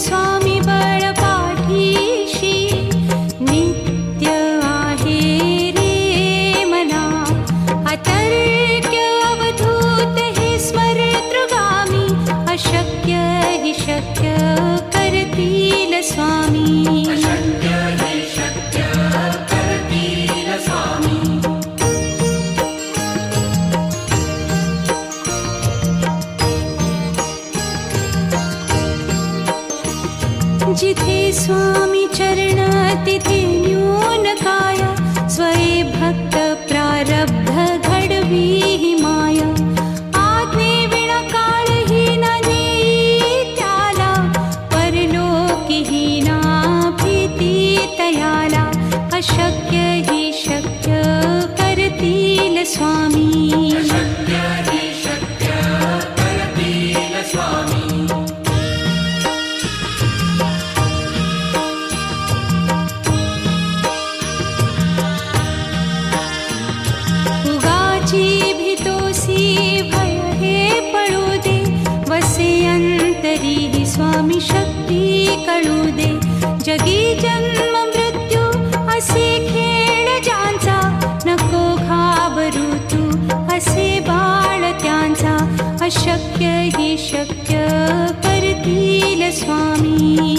स्वामी बळपाठीशी नित्य आहे रे मना। अतर्क्य अवधूत हे स्मरतृगामी अशक्य हि शक्य करतील स्वामी जिथे स्वामी चरण तिथे न्यून काय स्वये भक्त प्रारब्ध घडवी हि माया। आज्ञे विना काळही न नेई त्याला परलोकी हि ना भीती तयाला अशक्य हि शक्य करतील स्वामी ही शक्य स्वामी।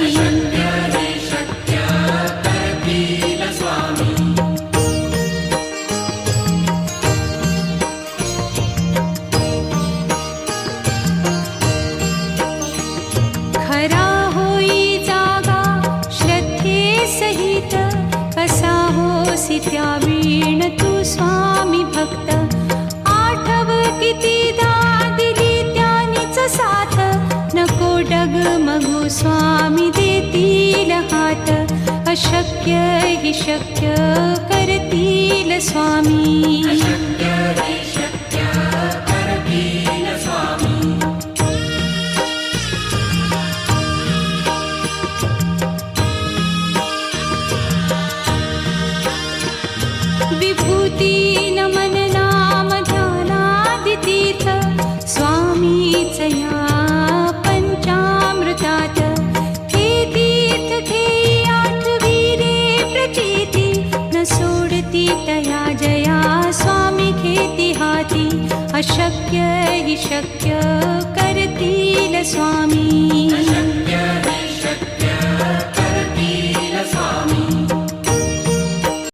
खरा होई जागा श्रद्धे सहित कसा होसी त्या वीण तू स्वामी भक्त? आठव त्यानीच साथ नको डगमगू स्वामी देतील हात अशक्य हि शक्य करतील स्वामी शक्य करतील स्वामी.